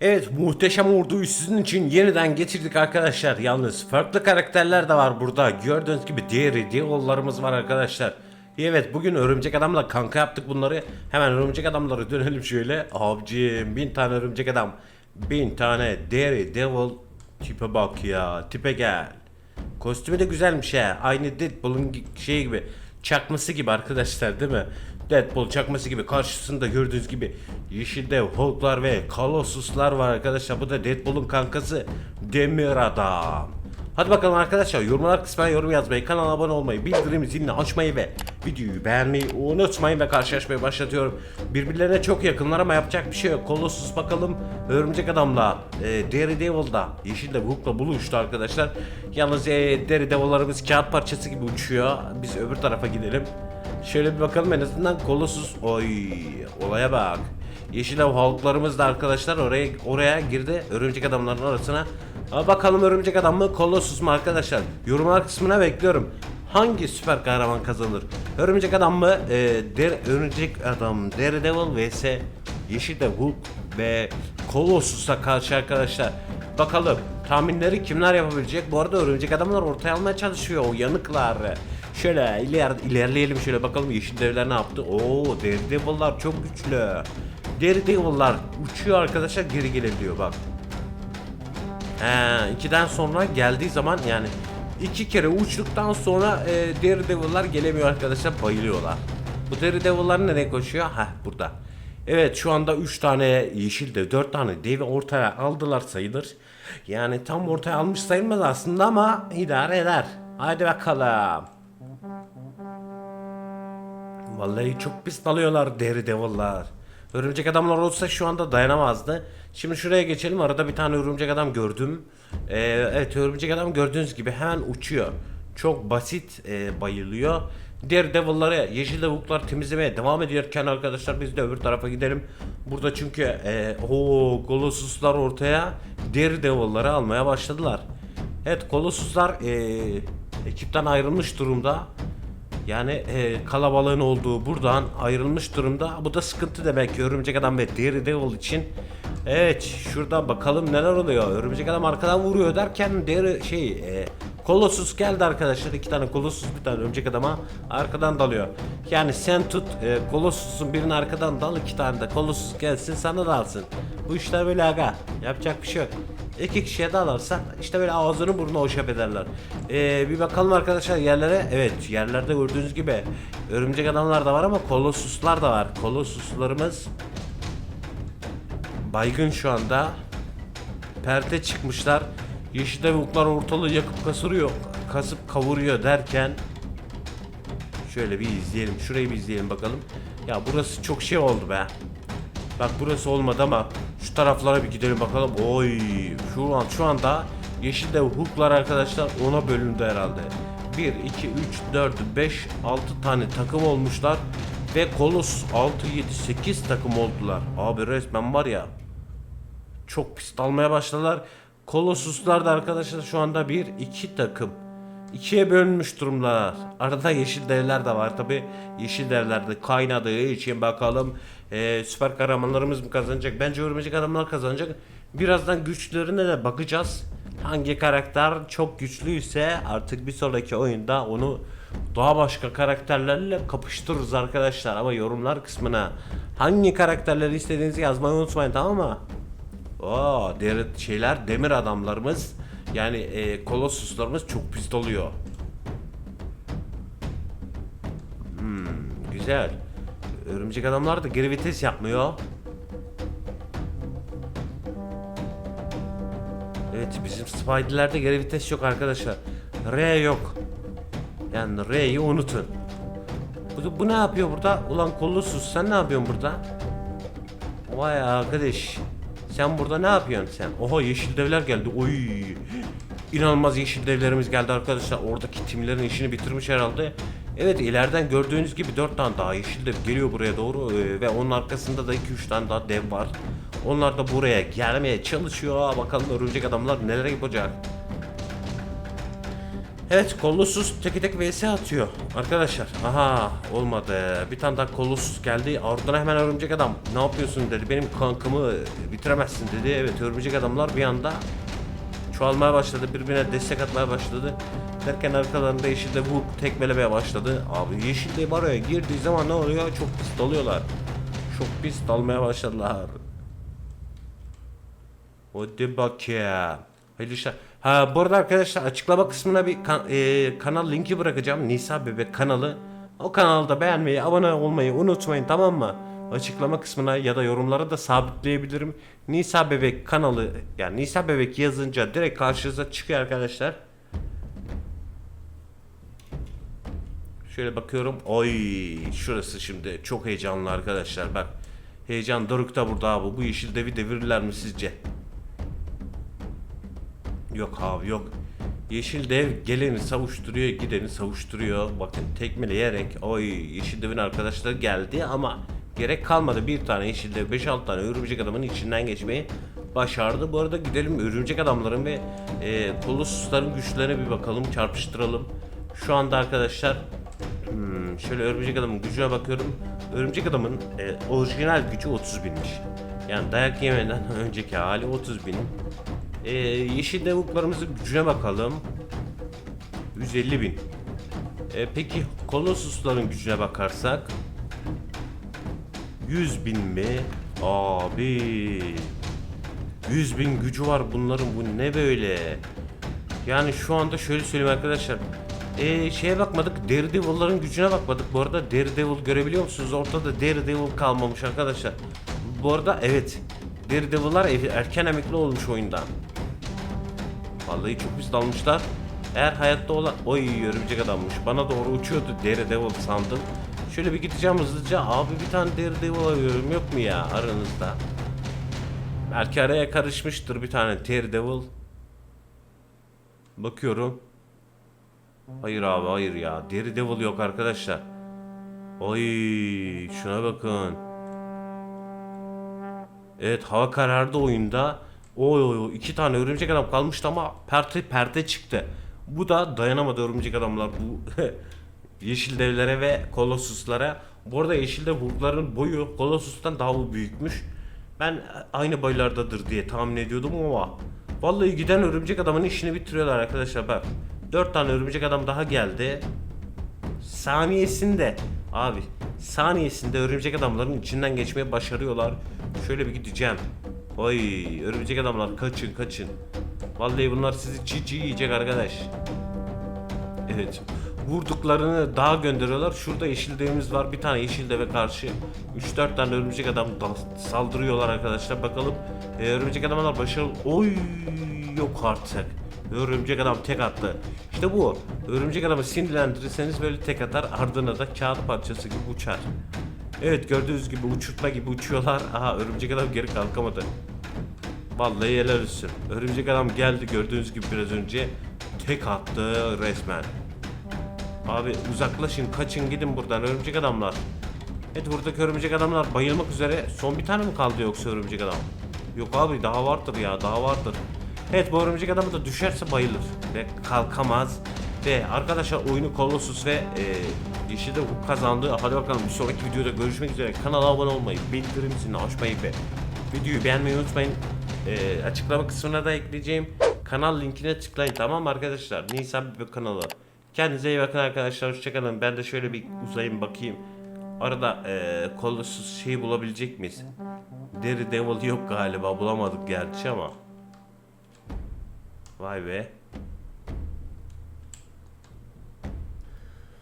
Evet muhteşem orduyu sizin için yeniden getirdik arkadaşlar. Yalnız farklı karakterler de var burada. Gördüğünüz gibi diğeri Devil'larımız var arkadaşlar. Evet bugün örümcek adamla kanka yaptık bunları. Hemen örümcek adamları dönelim şöyle. Abicim bin tane örümcek adam. Bin tane deri devil tipe bak ya tipe gel. Kostümü de güzelmiş ha. Aynı Deadpool'un şeyi gibi. Çakması gibi arkadaşlar değil mi? Deadpool çakması gibi karşısında gördüğünüz gibi yeşil dev Hulk'lar ve Colossus'lar var arkadaşlar. Bu da Deadpool'un kankası Demir Adam. Hadi bakalım arkadaşlar yorumlar kısmına yorum yazmayı, kanala abone olmayı, bildirim zilini açmayı ve videoyu beğenmeyi unutmayın ve karşılaşmayı başlatıyorum. Birbirlerine çok yakınlar ama yapacak bir şey yok. Colossus bakalım Örümcek Adam'la e, Daredevil'da Yeşil de Hulk'la buluştu arkadaşlar. Yalnız e, Daredevil'larımız kağıt parçası gibi uçuyor. Biz öbür tarafa gidelim. Şöyle bir bakalım en azından Colossus oy olaya bak. Yeşil Ev Hulk'larımız da arkadaşlar oraya oraya girdi. Örümcek adamların arasına. Ha, bakalım örümcek adam mı Colossus mu arkadaşlar? Yorumlar kısmına bekliyorum. Hangi süper kahraman kazanır? Örümcek adam mı? Ee, der, örümcek adam Daredevil vs Yeşil Dev Hulk ve Colossus'a karşı arkadaşlar. Bakalım tahminleri kimler yapabilecek? Bu arada örümcek adamlar ortaya almaya çalışıyor o yanıklar. Şöyle iler, ilerleyelim şöyle bakalım yeşil devler ne yaptı? Oo Daredevil'lar çok güçlü. Daredevil'lar uçuyor arkadaşlar geri gelebiliyor bak. He, ikiden sonra geldiği zaman yani iki kere uçtuktan sonra e, Daredevil'lar gelemiyor arkadaşlar bayılıyorlar. Bu Daredevil'lar nereye koşuyor? Heh burada. Evet şu anda 3 tane yeşil dev, 4 tane devi ortaya aldılar sayılır. Yani tam ortaya almış sayılmaz aslında ama idare eder. Haydi bakalım. Vallahi çok pis dalıyorlar Daredevil'lar. Örümcek adamlar olsa şu anda dayanamazdı. Şimdi şuraya geçelim. Arada bir tane örümcek adam gördüm. Ee, evet örümcek adam gördüğünüz gibi hemen uçuyor. Çok basit e, bayılıyor. Daredevil'ları, yeşil lavuklar temizlemeye devam ediyorken arkadaşlar biz de öbür tarafa gidelim. Burada çünkü e, o Colossus'lar ortaya Daredevil'ları almaya başladılar. Evet Colossus'lar e, ekipten ayrılmış durumda. Yani e, kalabalığın olduğu buradan ayrılmış durumda. Bu da sıkıntı demek ki Örümcek Adam ve Daredevil için. Evet şurada bakalım neler oluyor. Örümcek Adam arkadan vuruyor derken Dare şey e, Colossus geldi arkadaşlar. iki tane Colossus bir tane Örümcek Adam'a arkadan dalıyor. Yani sen tut e, Colossus'un birini arkadan dal iki tane de Colossus gelsin sana da alsın. Bu işler böyle aga. Yapacak bir şey yok. İki kişiye dalarsa işte böyle ağzını burnunu hoşap ederler. Ee, bir bakalım arkadaşlar yerlere. Evet yerlerde gördüğünüz gibi örümcek adamlar da var ama kolossuslar da var. Kolossuslarımız baygın şu anda. Perte çıkmışlar. Yeşil devuklar ortalığı yakıp kasırıyor. Kasıp kavuruyor derken Şöyle bir izleyelim. Şurayı bir izleyelim bakalım. Ya burası çok şey oldu be. Bak burası olmadı ama şu taraflara bir gidelim bakalım. Oy şu an şu anda yeşil dev hooklar arkadaşlar ona bölündü herhalde. 1 2 3 4 5 6 tane takım olmuşlar ve Kolos 6 7 8 takım oldular. Abi resmen var ya çok pis dalmaya başladılar. Kolossuslar da arkadaşlar şu anda bir iki takım. İkiye bölünmüş durumdalar. Arada yeşil devler de var tabi. Yeşil devler de kaynadığı için bakalım eee, süper kahramanlarımız mı kazanacak? Bence örümcek adamlar kazanacak. Birazdan güçlerine de bakacağız. Hangi karakter çok güçlüyse artık bir sonraki oyunda onu daha başka karakterlerle kapıştırırız arkadaşlar. Ama yorumlar kısmına hangi karakterleri istediğinizi yazmayı unutmayın tamam mı? Oo, deri şeyler demir adamlarımız yani e, kolossuslarımız çok pis oluyor. Hmm, güzel. Örümcek adamlar da geri vites yapmıyor. Evet bizim Spidey'lerde geri vites yok arkadaşlar. R yok. Yani R'yi unutun. Bu, bu ne yapıyor burada? Ulan kolossus sen ne yapıyorsun burada? Vay arkadaş. Sen burada ne yapıyorsun sen? Oha yeşil devler geldi. Oy. İnanılmaz yeşil devlerimiz geldi arkadaşlar. Oradaki timlerin işini bitirmiş herhalde. Evet ileriden gördüğünüz gibi 4 tane daha yeşil dev geliyor buraya doğru ee, ve onun arkasında da 2-3 tane daha dev var. Onlar da buraya gelmeye çalışıyor. Bakalım örümcek adamlar neler yapacak. Evet kollusuz teki tek vs atıyor arkadaşlar. Aha olmadı. Bir tane daha kollusuz geldi. Ardından hemen örümcek adam ne yapıyorsun dedi. Benim kankımı bitiremezsin dedi. Evet örümcek adamlar bir anda çoğalmaya başladı. Birbirine destek atmaya başladı. Derken arkalarında yeşilde bu tekmelemeye başladı. Abi yeşilde var ya girdiği zaman ne oluyor? Çok pis dalıyorlar. Çok pis dalmaya başladılar. Hadi bakayım. Hayırlı işler. Ha bu arada arkadaşlar açıklama kısmına bir kan- e, kanal linki bırakacağım. Nisa Bebek kanalı. O kanalda beğenmeyi, abone olmayı unutmayın tamam mı? Açıklama kısmına ya da yorumlara da sabitleyebilirim. Nisa Bebek kanalı yani Nisa Bebek yazınca direkt karşınıza çıkıyor arkadaşlar. Şöyle bakıyorum. Oy şurası şimdi çok heyecanlı arkadaşlar bak. Heyecan dorukta burada abi. Bu yeşil devi devirirler mi sizce? Yok abi yok. Yeşil dev geleni savuşturuyor, gideni savuşturuyor. Bakın tekmeleyerek oy yeşil devin arkadaşları geldi ama gerek kalmadı. Bir tane yeşil dev 5-6 tane örümcek adamın içinden geçmeyi başardı. Bu arada gidelim örümcek adamların ve e, kolosusların güçlerine bir bakalım, çarpıştıralım. Şu anda arkadaşlar hmm, şöyle örümcek adamın gücüne bakıyorum. Örümcek adamın e, orijinal gücü 30 binmiş. Yani dayak yemeden önceki hali 30 bin. Ee, yeşil devuklarımızın gücüne bakalım. 150 bin. Ee, peki kolosusların gücüne bakarsak 100 bin mi? Abi 100 bin gücü var bunların bu ne böyle? Yani şu anda şöyle söyleyeyim arkadaşlar. Ee, şeye bakmadık Daredevil'ların gücüne bakmadık. Bu arada Daredevil görebiliyor musunuz? Ortada Daredevil kalmamış arkadaşlar. Bu arada evet Daredevil'lar ev- erken emekli olmuş oyundan. Vallahi çok pis dalmışlar. Eğer hayatta olan... Oy örümcek adammış. Bana doğru uçuyordu Daredevil sandım. Şöyle bir gideceğim hızlıca. Abi bir tane Daredevil arıyorum yok mu ya aranızda? Belki araya karışmıştır bir tane Daredevil. Bakıyorum. Hayır abi hayır ya. Daredevil yok arkadaşlar. Oy şuna bakın. Evet hava karardı oyunda. Oy oy iki tane örümcek adam kalmıştı ama perte perde çıktı. Bu da dayanamadı örümcek adamlar bu yeşil devlere ve kolossuslara. Bu arada yeşil devlerin boyu kolossustan daha büyükmüş. Ben aynı boylardadır diye tahmin ediyordum ama vallahi giden örümcek adamın işini bitiriyorlar arkadaşlar bak. 4 tane örümcek adam daha geldi saniyesinde abi saniyesinde örümcek adamların içinden geçmeyi başarıyorlar. Şöyle bir gideceğim. Oy örümcek adamlar kaçın kaçın. Vallahi bunlar sizi çiğ yiyecek arkadaş. Evet. Vurduklarını dağa gönderiyorlar. Şurada yeşil devimiz var. Bir tane yeşil deve karşı 3-4 tane örümcek adam da- saldırıyorlar arkadaşlar. Bakalım e, örümcek adamlar başarılı. Oy yok artık. Örümcek adam tek attı. İşte bu. Örümcek adamı sinirlendirirseniz böyle tek atar. Ardına da kağıt parçası gibi uçar. Evet gördüğünüz gibi uçurtma gibi uçuyorlar. Aha örümcek adam geri kalkamadı. Vallahi helal olsun. Örümcek adam geldi gördüğünüz gibi biraz önce. Tek attı resmen. Abi uzaklaşın kaçın gidin buradan örümcek adamlar. Evet buradaki örümcek adamlar bayılmak üzere. Son bir tane mi kaldı yoksa örümcek adam? Yok abi daha vardır ya daha vardır. Evet bu örümcek adamı da düşerse bayılır. Ve kalkamaz. Ve arkadaşlar oyunu Colossus ve e, Yeşil'de kazandı. Hadi bakalım bir sonraki videoda görüşmek üzere. Kanala abone olmayı, bildirim zilini açmayı ve videoyu beğenmeyi unutmayın. E, açıklama kısmına da ekleyeceğim. Kanal linkine tıklayın tamam mı arkadaşlar? Nisan bir kanalı. Kendinize iyi bakın arkadaşlar. Hoşçakalın. Ben de şöyle bir uzayayım bakayım. Arada e, Colossus şeyi bulabilecek miyiz? Daredevil yok galiba bulamadık gerçi ama. Vay be.